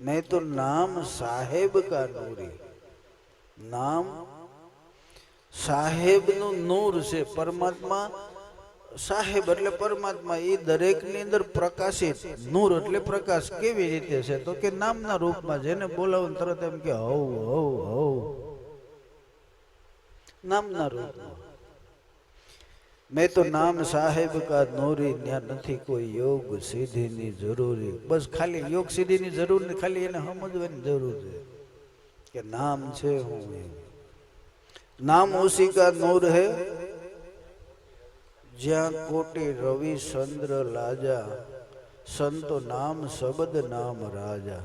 नहीं तो नाम साहेब का नूरी નામ સાહેબનું નૂર છે પરમાત્મા સાહેબ એટલે પરમાત્મા એ દરેકની અંદર પ્રકાશિત નૂર એટલે પ્રકાશ કેવી રીતે છે તો કે નામના રૂપમાં જેને બોલાવો ને તરત એમ કે હવ હવ હવ નામના રૂપમાં मैं तो नाम साहेब का नोरी न्या नथी कोई योग सिद्धि नी ज़रूरी। बस खाली योग सिद्धि नी ज़रूर नी, खाली एने समझवानी ज़रूर है। के नाम छे हूँ नाम उसी का नूर है, ज्या कोटि रवि चंद्र लाजा, संत नाम शब्द नाम राजा।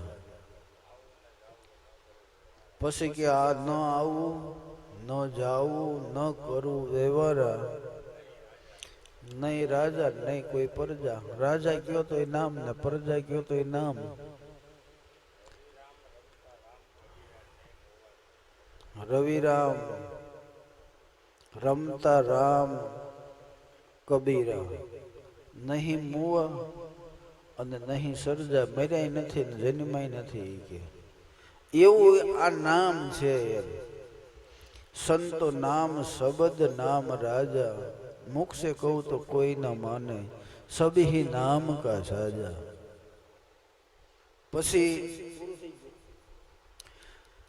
पसी के आ न आऊ, न जाऊ, न करू व्यवहार નહીં રાજા, નહીં કોઈ પ્રજા. રાજા કયો તો એ નામ ને પ્રજા કયો તો એ નામ. રવિરામ, રમતા રામ કબીરા નહીં મુવા અને નહીં સર્જા, મર્યાય નથી ને જન્માય નથી કે. એવું આ નામ છે સંતો નામ, શબ્દ નામ રાજા. મુખ से કહું તો કોઈ ન માને. સભી નામ કા સાજા. પછી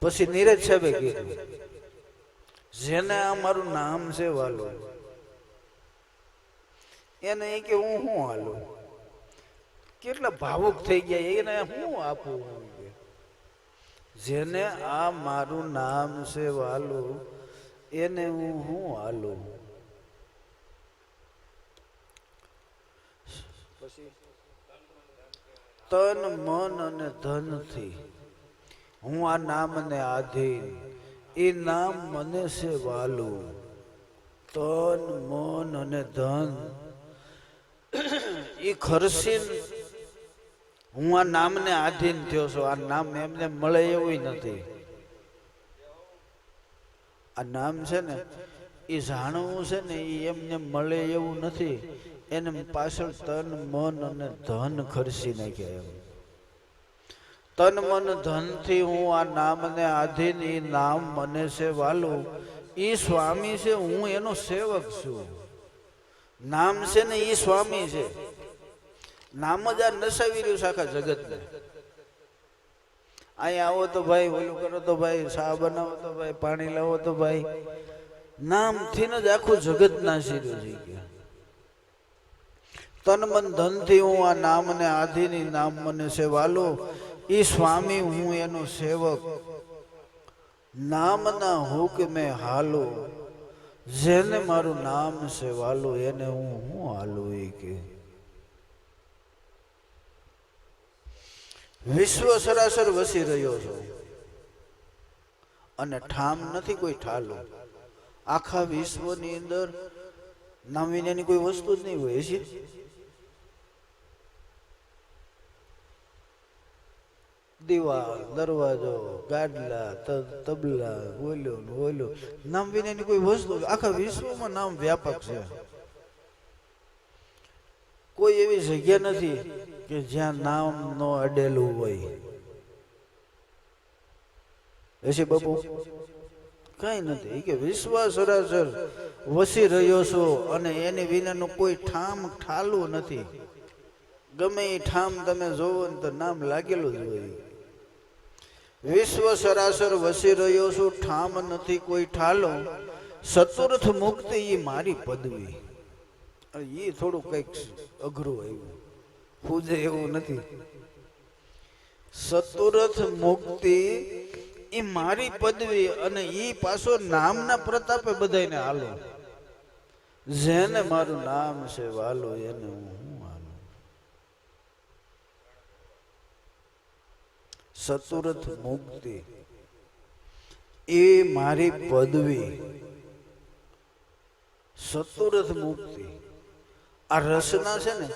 પછી નીરજ સાહેબે કીધું, જેને આ નામ છે વાલો, એને એ કે હું શું હાલું? કેટલા ભાવુક થઈ ગયા, એને હું આપું? જેને આ મારું નામ છે વાલું, એને હું શું હાલું? તન, મન અને ધનથી હું આ નામને આધીન, એ નામ મને છે વાલું. તન, મન અને ધન, એ ખરસીન હું આ નામને આધીન થયો છું. આ નામ એમને મળે એવું નથી. આ નામ છે ને એ જાણવું છે ને એ એમને મળે એવું નથી. એને પાછળ તન, મન અને ધન ખર્ચી નાખ્યા એમ. તન, મન, ધનથી હું આ નામને આધીન એ નામ મને છે વાલું. એ સ્વામી છે, હું એનો સેવક છું. નામ છે ને એ સ્વામી છે. નામ જ આ નસાવી રહ્યું છે આખા જગતને. અહીંયા આવો તો ભાઈ, ઓલું કરો તો ભાઈ શાહ બનાવો તો ભાઈ, પાણી લાવો તો ભાઈ. નામથી જ આખું જગત નાસી રહ્યું ગયા. તન મન ધનથી હું આ નામને આધીની નામ મને છે વાલું એ સ્વામી હું એનો સેવક. નામના હુકમે હાલો. જેને મારું નામ છે વાલું એને હું હું હાલું એ કે. વિશ્વ સરાસર વસી રહ્યો છું. અને ઠામ નથી કોઈ ઠાલો. આખા વિશ્વની અંદર નામ વિનાની કોઈ વસ્તુ જ નહીં હોય છે દિવાલ, દરવાજો, ગાડલા તબલા બોલ્યો બોલ્યો નામ વિનાની કોઈ વસ્તુ આખા વિશ્વમાં નામ વ્યાપક છે. કોઈ એવી જગ્યા નથી કે જ્યાં નામ નો અડેલું હોય. એસી બાપુ? કઈ નથી. કે વિશ્વાસ સરાસર વસી રહ્યો છો અને એની વિનાનું કોઈ ઠામ ઠાલું નથી. ગમે એ ઠામ તમે જોવો ને તો નામ લાગેલું જ હોય. વિશ્વ સરાસર વસી રહ્યો છું, ઠામ નથી, કોઈ ઠાલો. ચતુર્થ મુક્તિ એ મારી પદવી. એ થોડું કંઈક અઘરું આવ્યું. ખુદે એવું નથી. ચતુર્થ મુક્તિ એ મારી પદવી અને એ પાછો નામના પ્રતાપે બધાને હાલો જેને મારું નામ છે વાલો, એને હું હાલો સતુરથ મુક્તિ. એ મારી પદવી. સતુરથ મુક્તિ. આ રસના છે ને,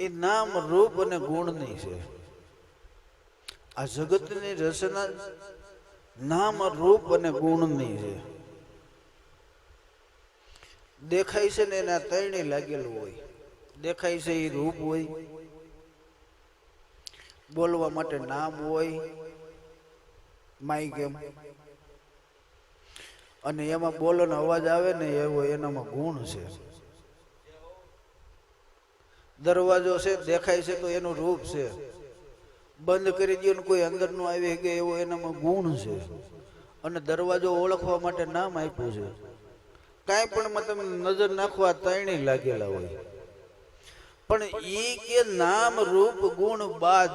એ નામ, રૂપ અને ગુણની છે. આ જગતની રચના નામ રૂપ અને ગુણની છે. દેખાય છે ને એના તરણે લાગેલું હોય. દેખાય છે એ રૂપ હોય. બોલવા માટે નામ હોય. માઇક એમ. અને એમાં બોલોનો અવાજ આવે ને એવો એનામાં ગુણ છે. દરવાજો છે, દેખાય છે તો એનું રૂપ છે. બંધ કરી દો કોઈ અંદર નો આવી ગયો એવો એનામાં ગુણ છે. અને દરવાજો ઓળખવા માટે નામ આપ્યું છે. કાંઈ પણ તમે નજર નાખવા ત્રણેય લાગેલા હોય. પણ એ કે નામ રૂપ ગુણ બાદ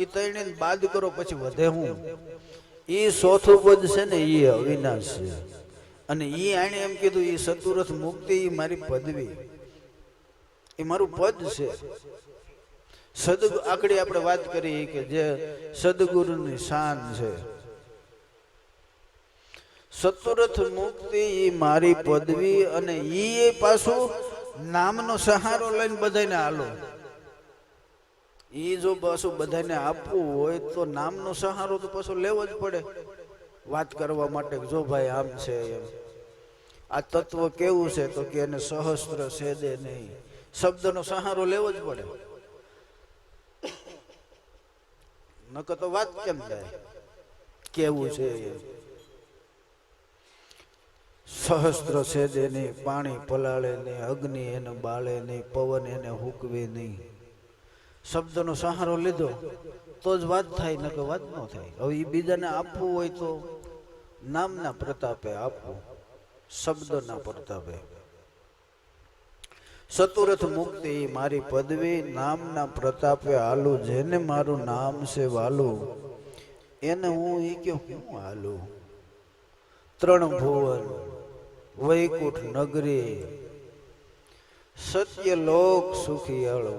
એ ત્રણે બાદ કરો પછી વધે હું. એ ચોથું પદ છે ને એ અવિનાશ છે. અને એ આણે એમ કીધું એ સતુરથ મુક્તિ એ મારી પદવી. એ મારું પદ છે. સદગુ આકડી આપણે વાત કરી કે જે સદગુરુની શાન છે. સતુરથ મુક્તિ એ મારી પદવી અને એ પાછું નામનો સહારો લઈને બધાને હાલો એ જો પાછું બધાને આપવું હોય તો નામનો સહારો તો પાછો લેવો જ પડે. વાત કરવા માટે જો ભાઈ આમ છે એમ. આ તત્વ કેવું છે તો કે એને સહસ્ત્ર છેદે નહીં. શબ્દનો સહારો લેવો જ પડે. નકર તો વાત કેમ થાય કેવું છે સહસ્ત્ર સહસ્ત્ર જે નહીં પાણી પલાળે નહીં, અગ્નિ એને બાળે નહીં, પવન એને હુકવે નહીં. શબ્દનો સહારો લીધો, તો જ વાત થાય ન કે વાત ન થાય. હવે એ બીજાને આપવું હોય તો નામના પ્રતાપે આપવું, શબ્દના પ્રતાપે. સતુરથ મુક્તિ મારી પદવી નામના પ્રતાપે હાલું, જેને મારું નામ છે વાલું, એને હું એ કે હું હાલું? ત્રણ ભુવન, વૈકુંઠ નગરી સત્ય લોક સુખી સુખિયાળો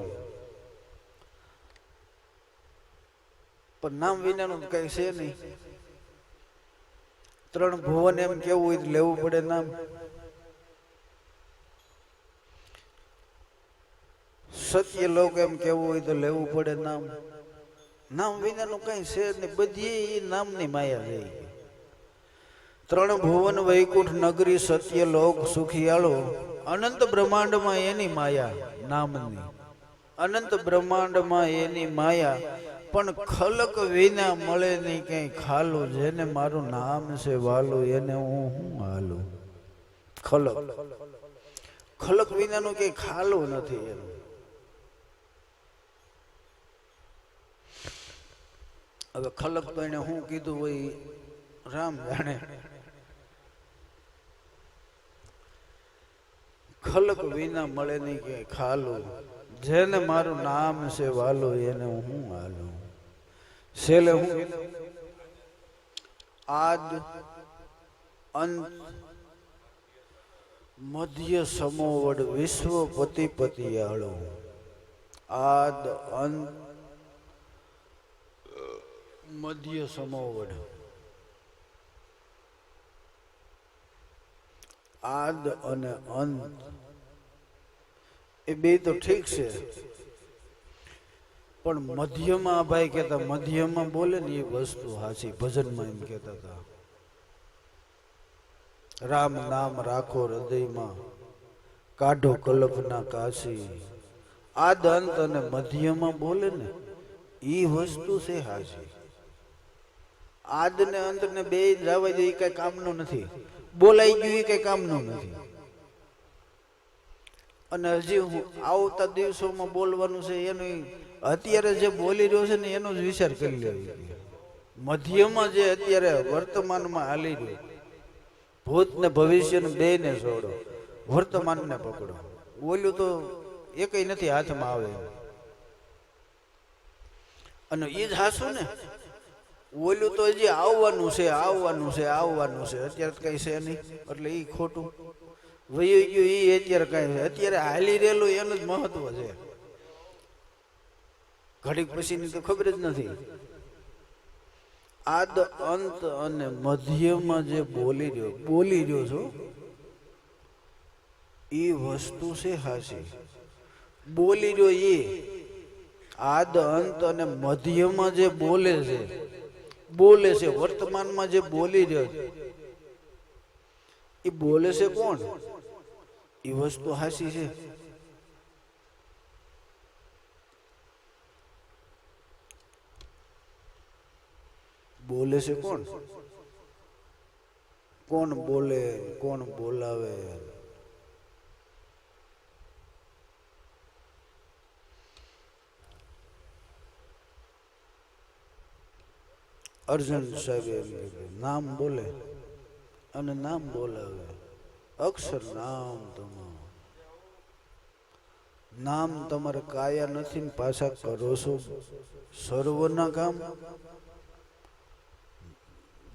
પણ નામ વિનાનું કઈ છે નહીં. ત્રણ ભુવન એમ કેવું લેવું પડે નામ? સત્ય લોક એમ કેવું હોય તો લેવું પડે નામ. નામ વિનાનું કઈ છે ને બધી એ નામની માયા રહી ત્રણ ભુવન, વૈકુંઠ, નગરી, સત્ય લોક, સુખિયાળો, અનંત બ્રહ્માંડમાં એની માયા નામની. અનંત બ્રહ્માંડમાં એની માયા, પણ ખલક વિના મળે નહીં કઈ ખાલું. જેને મારું નામ છે વાલું, એને હું હું હાલું? ખલક. ખલક વિનાનું કઈ ખાલું નથી એમ હવે ખલક તો એને હું કીધું હોય રામ જાણે. ખલક વિના મળે નહીં કે ખાલું. જેને મારું નામ છે વાલો, એને હું હાલું છેલ્લે હું આદ અંત મધ્ય સમોવડ વિશ્વ પતિ આળો આદ અંત મધ્ય સમોવડ આદ અને અંત. એ બે તો ઠીક છે. પણ મધ્યમાં ભાઈ કહેતા, મધ્યમાં બોલે ને એ વસ્તુ હાચી, ભજનમાં એમ કહેતા હતા. રામ નામ રાખો હૃદયમાં, કાઢો કલ્પના કાશી. આદ અંત અને મધ્યમાં બોલે ને એ વસ્તુ છે હાચી. આદ ને અંત ને બે જવા દે કઈ કામનું નથી. બોલાઈ ગયું એ કઈ કામનું નથી. અને હજી હું આવતા દિવસોમાં બોલવાનું છે એનું અત્યારે જે બોલી રહ્યો છે ને એનો જ વિચાર કરી લેવો. મધ્યમાં જે અત્યારે વર્તમાનમાં હાલી રહ્યું, ભૂત ને ભવિષ્ય ને બે ને છોડો વર્તમાન ને પકડો. બોલ્યું તો એકય નથી હાથમાં આવે. અને એ જ હાસું ને ઓલું તો જે આવવાનું છે આવવાનું છે આવવાનું છે. અત્યારે કઈ છે નહીં. એટલે એ ખોટું. વયું ગયું એ અત્યારે કઈ છે. અત્યારે હાલી રહેલું એનું જ મહત્વ છે. ઘડીક પછીની તો ખબર જ નથી. આદ અંત અને મધ્યમાં જે બોલી રહ્યો બોલી રહ્યો છો એ વસ્તુ છે હાસી. બોલી રહ્યો એ આદ અંત અને મધ્યમાં જે બોલે છે બોલે છે, વર્તમાનમાં જે બોલી રહ્યો છે, એ બોલે છે કોણ? એ વસ્તુ હાસી છે. બોલે છે કોણ? કોણ બોલે, કોણ બોલાવે? અર્જુન સાહેબ નામ બોલે. અને નામ બોલાવે. અક્ષર નામ તમારું. નામ તમારે કાયા નથી ને પાછા કરો છો. સર્વના કામ.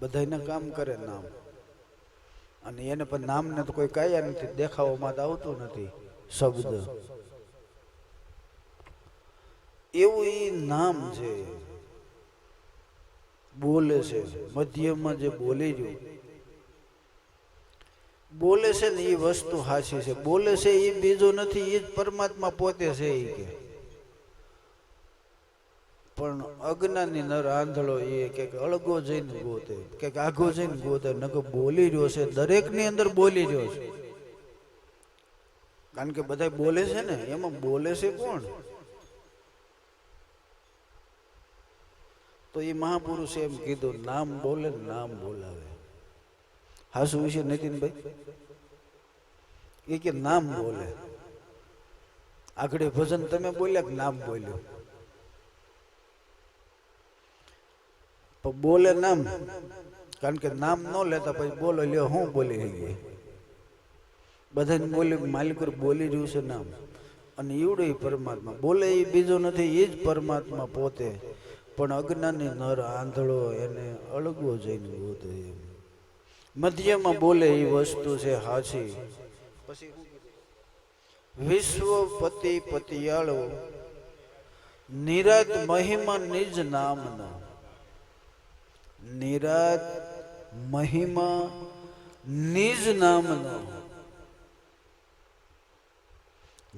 બધાના કામ કરે નામ. અને એને પણ નામને તો કોઈ કાયા નથી, દેખાવામાં તો આવતું નથી, શબ્દ. એવું એ નામ છે. બોલે છે, મધ્યમાં જે બોલી રહ્યું બોલે છે ને એ વસ્તુ હાચી છે. બોલે છે એ બીજું નથી, એ જ પરમાત્મા પોતે છે એ કે. પણ અજ્ઞાની નર આંધળો એ કે અળગો જઈને ગોતે, કે આઘો જઈને ગોતે, નકર બોલી રહ્યો છે દરેકની અંદર બોલી રહ્યો છે. કારણ કે બધા બોલે છે ને, એમાં બોલે છે કોણ? તો એ મહાપુરુષે એમ કીધું, નામ બોલે નામ બોલાવે. હાસુ વિશે નીતિનભાઈ એ કે નામ બોલે. આગળ ભજન તમે બોલ્યા કે નામ બોલ્યો? બોલે નામ, કારણ કે નામ ન લેતા પછી બોલો લ્યો, હું બોલી રહી બધાને બોલ્યું માલિક બોલી રહ્યું છે નામ. અને એવડો પરમાત્મા, બોલે એ બીજો નથી એ જ પરમાત્મા પોતે. પણ અજ્ઞાની નર આંધળો એને અળગવો જઈને ગોતે એમ. મધ્યમાં બોલે એ વસ્તુ છે હાચી. પછી વિશ્વપતિ પતિયાળો, નિરાત મહિમા નિજ નામનો. નિરાત મહિમા નિજ નામનો.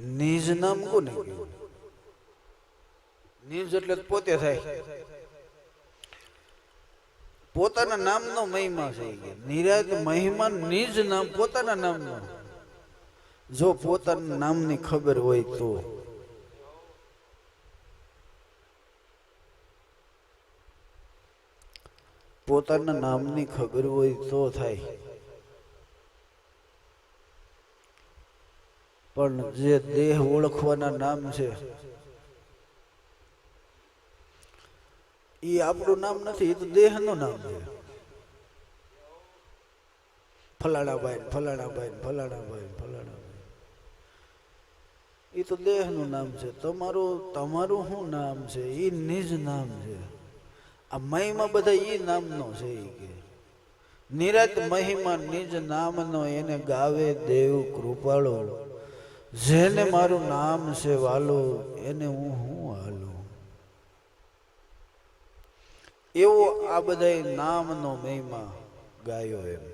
નિજ નામ કોને કહેવાય? નિજ એટલે પોતે થાય. પોતાના નામનો મહિમા છે નિરાત મહિમા નિજ નામ પોતાના નામનો. જો પોતાના નામની ખબર હોય તો. પોતાના નામની ખબર હોય તો થાય. પણ જે દેહ ઓળખવાના નામ છે એ આપણું નામ નથી, એ તો દેહનું નામ છે. ફલાણાભાઈ ફલાણાભાઈ ફલાણાભાઈ ફલાણાભાઈ. એ તો દેહનું નામ છે. તમારું તમારું શું નામ છે? એ નિજ નામ છે. આ મહિમા બધા એ નામનો છે એ કે. નિરત મહિમા નિજ નામનો એને ગાવે દેવ કૃપાળો. જેને મારું નામ છે વાલો, એને હું હું હાલું? એવો આ બધા નામનો મહિમા ગાયો એમ.